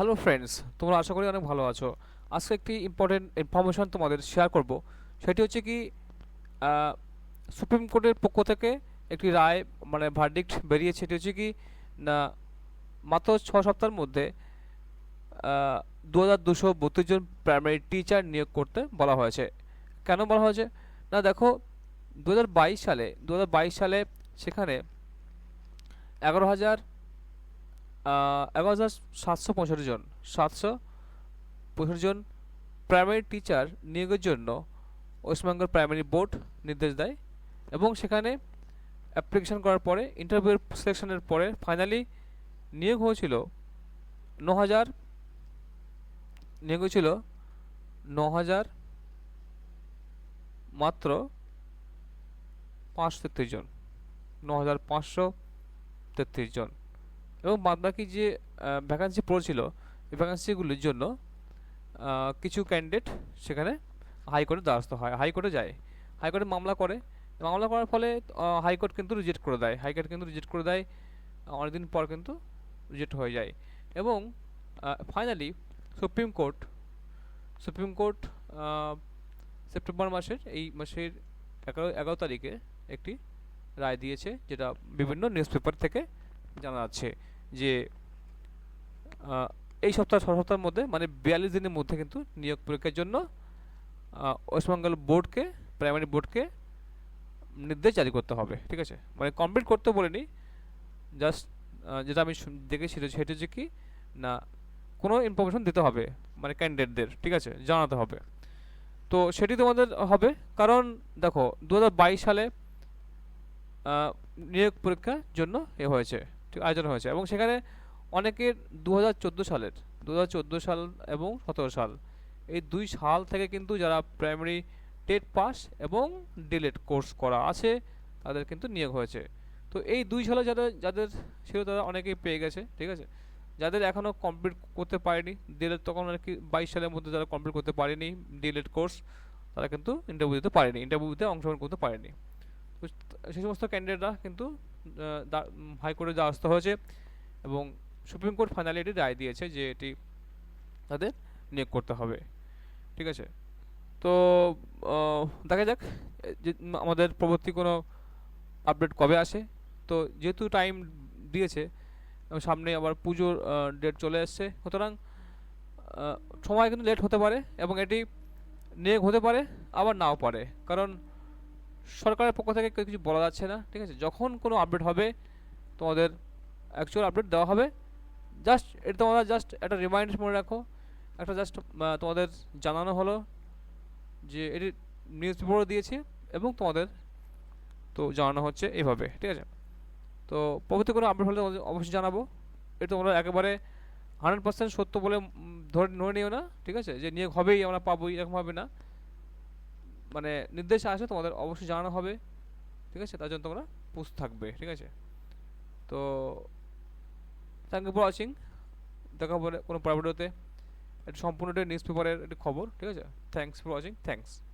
Hello friends তোমরা আশা করি অনেক ভালো আছো। আজকে একটি ইম্পর্টেন্ট ইনফরমেশন তোমাদের শেয়ার করব। সেটি হচ্ছে কি সুপ্রিম কোর্টের পক্ষ থেকে একটি রায় মানে ভার্ডিক্ট বেরিয়েছে। সেটি হচ্ছে কি, না, মাত্র ছ সপ্তাহের মধ্যে দু হাজার দুশো বত্রিশ জন প্রাইমারি টিচার নিয়োগ করতে বলা হয়েছে। কেন বলা হয়েছে? না, দেখো দু হাজার বাইশ সালে দু হাজার বাইশ সালে সেখানে এগারো হাজার এগারো হাজার সাতশো পঁয়ষট্টি জন, সাতশো পঁয়ষট্টি জন প্রাইমারি টিচার নিয়োগের জন্য ওয়েস্টবেঙ্গল প্রাইমারি বোর্ড নির্দেশ দেয় এবং সেখানে অ্যাপ্লিকেশন করার পরে ইন্টারভিউ সিলেকশনের পরে ফাইনালি নিয়োগ হয়েছিল ন হাজার, নিয়োগ হয়েছিল ন হাজার মাত্র পাঁচশো তেত্রিশ জন, ন হাজার পাঁচশো তেত্রিশ জন। এবং বাদবাকি যে ভ্যাকান্সি পড়েছিল এই ভ্যাকান্সিগুলির জন্য কিছু ক্যান্ডিডেট সেখানে হাইকোর্টে দ্বারস্থ হয়। হাইকোর্টে যায়। হাইকোর্টে মামলা করে। মামলা করার ফলে হাইকোর্ট কিন্তু রিজেক্ট করে দেয়। হাইকোর্ট কিন্তু রিজেক্ট করে দেয়। অনেকদিন পর কিন্তু রিজেক্ট হয়ে যায়। এবং finally supreme court supreme court September মাসের, এই মাসের এগারো এগারো তারিখে একটি রায় দিয়েছে, যেটা বিভিন্ন নিউজ পেপার থেকে জানা যাচ্ছে। যে এই সপ্তাহ ছ সপ্তাহের মধ্যে মানে বিয়াল্লিশ দিনের মধ্যে কিন্তু নিয়োগ পরীক্ষার জন্য ওয়েস্টবেঙ্গল বোর্ডকে, প্রাইমারি বোর্ডকে নির্দেশ জারি করতে হবে, ঠিক আছে? মানে কমপ্লিট করতে বলিনি, জাস্ট যেটা আমি দেখেছি সেটা হচ্ছে কি, না, কোনো ইনফরমেশন দিতে হবে মানে ক্যান্ডিডেটদের ঠিক আছে? জানাতে হবে। তো সেটি তোমাদের হবে, কারণ দেখো দু হাজার বাইশ সালে নিয়োগ পরীক্ষার জন্য এ হয়েছে। আয়োজন হয়েছে এবং সেখানে অনেকের দু হাজার চোদ্দ সালের দু হাজার চোদ্দ সাল এবং সতেরো সাল। এই দুই সাল থেকে কিন্তু যারা প্রাইমারি টেট পাস এবং ডিলেট কোর্স করা আছে, তাদের কিন্তু নিয়োগ হয়েছে। তো এই দুই সালে যাদের যাদের ছিল তারা অনেকেই পেয়ে গেছে, ঠিক আছে? যাদের এখনও কমপ্লিট করতে পারেনি, ডিলেট তখন আর কি বাইশ সালের মধ্যে যারা কমপ্লিট করতে পারেনি ডিলেট কোর্স, তারা কিন্তু ইন্টারভিউ দিতে পারেনি ইন্টারভিউতে অংশগ্রহণ করতে পারেনি। সেই সমস্ত ক্যান্ডিডেটরা কিন্তু হাইকোর্টে দ্বারস্থ হয়েছে এবং সুপ্রিম কোর্ট ফাইনালি এটি রায় দিয়েছে যে এটি তাদের নিয়োগ করতে হবে। ঠিক আছে? তো দেখা যাক যে আমাদের পরবর্তী কোনো আপডেট কবে আসে। তো, যেহেতু টাইম দিয়েছে সামনে আবার পুজোর ডেট চলে এসছে, সুতরাং সময় কিন্তু লেট হতে পারে এবং এটি নিয়োগ হতে পারে, আবার নাও পারে। কারণ সরকারের পক্ষ থেকে কিছু বলা যাচ্ছে না, ঠিক আছে? যখন কোনো আপডেট হবে, তোমাদের অ্যাকচুয়াল আপডেট দেওয়া হবে। জাস্ট এটা তোমরা জাস্ট একটা রিমাইন্ডার মনে রাখো। একটা জাস্ট তোমাদের জানানো হলো যে এটি নিউজ পেপারও দিয়েছি এবং তোমাদের তো জানানো হচ্ছে এইভাবে ঠিক আছে? তো পরবর্তী কোনো আপডেট হলে অবশ্যই জানাব। এটা তোমরা একেবারে হান্ড্রেড পার্সেন্ট সত্য বলে ধরে ধরে নিও না, ঠিক আছে? যে নিয়োগ হবেই, আমরা পাবোই, এরকম হবে না। মানে নির্দেশ আসে তোমাদের অবশ্যই জানানো হবে। ঠিক আছে? তার জন্য তোমরা পুষ্ট থাকবে। ঠিক আছে? তো থ্যাংক ইউ ফর ওয়াচিং দেখা হবে কোনো পরবর্তীতে একটু সম্পূর্ণটাই নিউজ পেপারের একটি খবর। ঠিক আছে? Thanks for watching thanks